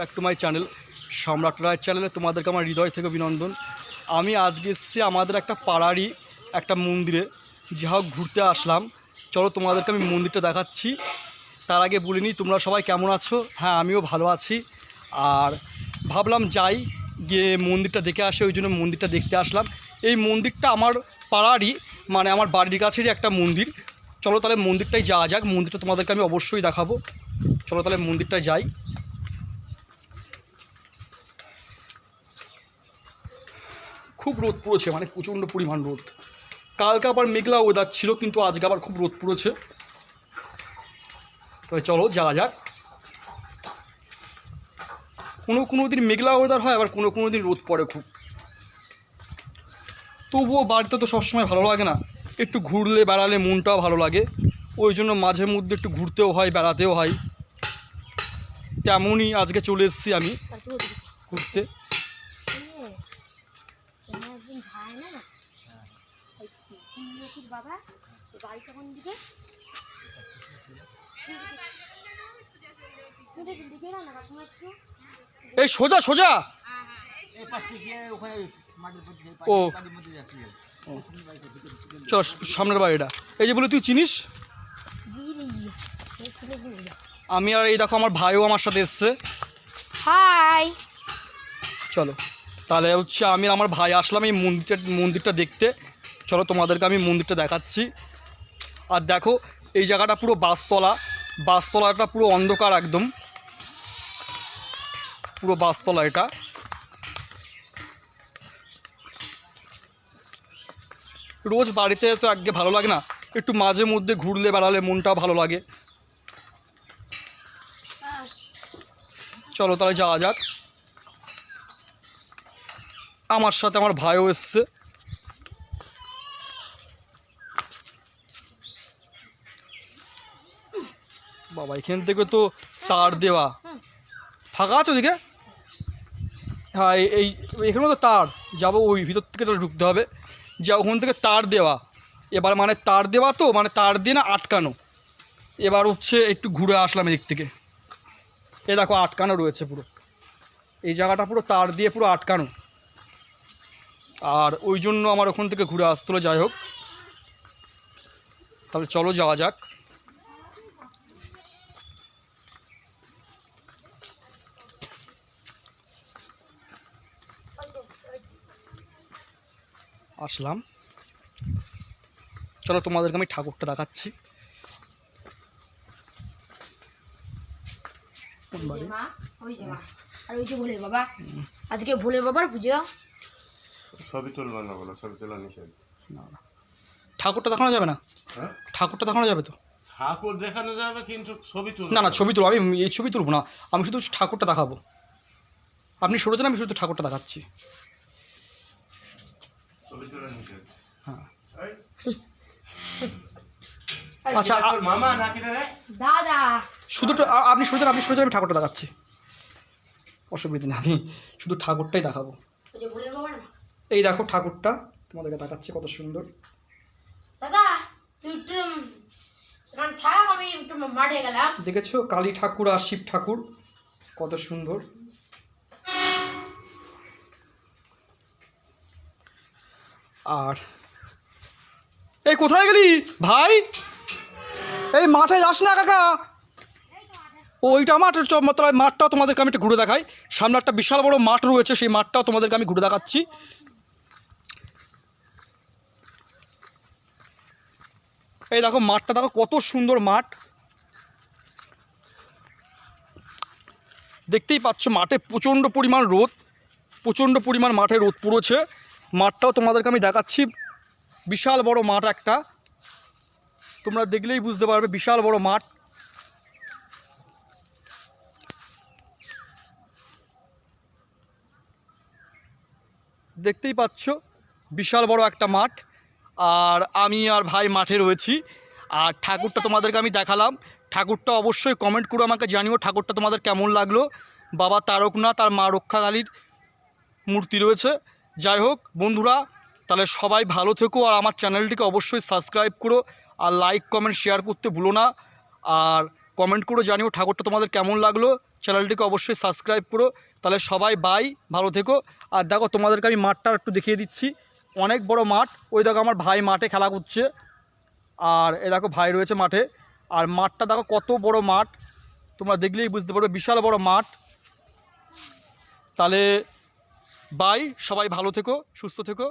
Back to my channel সম্রাট রায়ের চ্যানেলে তোমাদেরকে আমার হৃদয় থেকে অভিনন্দন। আমি আজকে এসেছি আমাদের একটা পাড়ারই একটা মন্দিরে, যা হোক ঘুরতে আসলাম। চলো তোমাদেরকে আমি মন্দিরটা দেখাচ্ছি। তার আগে বলিনি তোমরা সবাই কেমন আছো? হ্যাঁ আমিও ভালো আছি। আর ভাবলাম যাই, গিয়ে মন্দিরটা দেখে আসে, ওই জন্য মন্দিরটা দেখতে আসলাম। এই মন্দিরটা আমার পাড়ারই মানে আমার বাড়ির কাছেরই একটা মন্দির। চলো তাহলে মন্দিরটাই যাওয়া যাক, মন্দিরটা তোমাদেরকে আমি অবশ্যই দেখাবো। চলো তাহলে মন্দিরটায় যাই। খুব রোদ পড়েছে মানে প্রচণ্ড পরিমাণ রোদ। কালকে আবার মেঘলা ওয়েদার ছিল কিন্তু আজকে আবার খুব রোদ পড়েছে। তবে চলো যাওয়া যাক। কোনো কোনো দিন মেঘলা ওয়েদার হয় আবার কোনো কোনো দিন রোদ পড়ে খুব। তবুও বাড়িতে তো সবসময় ভালো লাগে না। একটু ঘুরলে বেড়ালে মনটাও ভালো লাগে। ওই জন্য মাঝে মধ্যে একটু ঘুরতেও হয় বেড়াতেও হয়। তেমনই আজকে চলে এসেছি আমি ঘুরতে। বাবা বাড়িটা কোন দিকে? এই সোজা সোজা। এই পাশে গিয়ে ওখানে মাটির মধ্যে ও। চল সামনের বাড়িটা। এই যে বলে তুই চিনিস? আমি আর এই দেখো আমার ভাইও আমার সাথে এসছে। হাই। চলো। তাহলে হচ্ছে আমি আমার ভাই আসলাম এই মন্দিরটা মন্দিরটা দেখতে। চলো তোমাদেরকে আমি মন্দিরটা দেখাচ্ছি। আর দেখো, এই জায়গাটা পুরো বাসতলা। বাসতলাটা পুরো অন্ধকার একদম। পুরো বাসতলা এটা। রোজ বাড়িতে তো একগে ভালো লাগে না। একটু মাঝে মধ্যে ঘুরলে, বেড়ালে মনটা ভালো লাগে। চলো তাহলে যাওয়া যাক। আমার সাথে আমার ভাইও এসছে। বাবা এখান থেকে তো তার দেওয়া। ফাঁকা আছে ওদিকে? হ্যাঁ এই- এখানেও তো তার। যাব ওই ভিতর থেকে তো ঢুকতে হবে। যা ওখান থেকে তার দেওয়া। এবার মানে তার দেওয়া তো মানে তার দিয়ে না আটকানো। এবার হচ্ছে একটু ঘুরে আসলাম এদিক থেকে। এ দেখো আটকানো রয়েছে পুরো। এই জায়গাটা পুরো তার দিয়ে পুরো আটকানো। আর ওই জন্য আমার ওখান থেকে ঘুরে আসতে হলো যাই হোক। তাহলে চলো যাওয়া যাক। আসলাম। চলো তোমাদেরকে আমি ঠাকুরটা দেখাচ্ছি। আর ওই যে ভোলে বাবা। আজকে ভোলে বাবার পুজো। ছবি তুলবে না বলো ছবি তোলা নিষেধ না না। ঠাকুরটা দেখানো যাবে না? হ্যাঁ? ঠাকুরটা দেখানো যাবে তো? ঠাকুর দেখানো যাবে কিন্তু ছবি তুলবে না না ছবি তুলবো। আমি এই ছবি তুলবো না। আমি শুধু ঠাকুরটা দেখাবো। আপনি সরেছেন আমি শুধু ঠাকুরটা দেখাচ্ছি ছবি তোলা নিষেধ হ্যাঁ এই, আচ্ছা এটা আ- তোর মামা রে? দাদা। শুধু আপনি সরেছেন আপনি সরেছেন আমি ঠাকুরটা দেখাচ্ছি। অসুবিধা নেই আমি শুধু ঠাকুরটাই দেখাবো। এই দেখো ঠাকুরটা তোমাদেরকে দেখাচ্ছি কত সুন্দর। দাদা তুই একটু এখানে থাক আমি একটু মাঠে গেলাম। দেখেছ কালী ঠাকুর আর শিব ঠাকুর কত সুন্দর। আর এই কোথায় গেলি? ভাই? এই মাঠে যাস না কাকা। ওইটা মাঠের চ- মাঠটাও তোমাদেরকে আমি একটু ঘুরে দেখাই। সামনে একটা বিশাল বড় মাঠ রয়েছে, সেই মাঠটাও তোমাদেরকে আমি ঘুরে দেখাচ্ছি। এই দেখো, মাঠটা দেখো, কত সুন্দর মাঠ। দেখতেই পাচ্ছ, মাঠে প্রচণ্ড পরিমাণ রোদ, প্রচণ্ড পরিমাণ মাঠে রোদ পড়েছে। মাঠটাও তোমাদেরকে আমি দেখাচ্ছি। বিশাল বড় মাঠ একটা। তোমরা দেখলেই বুঝতে পারবে, বিশাল বড় মাঠ। দেখতেই পাচ্ছ, বিশাল বড় একটা মাঠ। আর আমি আর ভাই মাঠে রয়েছি। আর ঠাকুরটা তোমাদেরকে আমি দেখালাম। ঠাকুরটা অবশ্যই কমেন্ট করে আমাকে জানিও ঠাকুরটা তোমাদের কেমন লাগল। বাবা তারকনাথ আর মা রক্ষাকালীর মূর্তি রয়েছে। যাই হোক, বন্ধুরা, তাহলে সবাই ভালো থেকো আর আমার চ্যানেলটিকে অবশ্যই সাবস্ক্রাইব করো আর লাইক, কমেন্ট, শেয়ার করতে ভুলো না। আর কমেন্ট করে জানিও ঠাকুরটা তোমাদের কেমন লাগল। চ্যানেলটিকে অবশ্যই সাবস্ক্রাইব করো। তাহলে সবাই বাই, ভালো থেকো। আর দেখো, তোমাদেরকে আমি মাঠটা একটু দেখিয়ে দিচ্ছি। অনেক বড় মাঠ। ওই দেখো, আমার ভাই মাঠে খেলা করছে। আর এ দেখো, ভাই রয়েছে মাঠে। আর মাঠটা দেখো, কত বড় মাঠ। তোমরা দেখলেই বুঝতে পারবে, বিশাল বড় মাঠ। তাহলে বাই সবাই ভালো থেকো সুস্থ থেকো।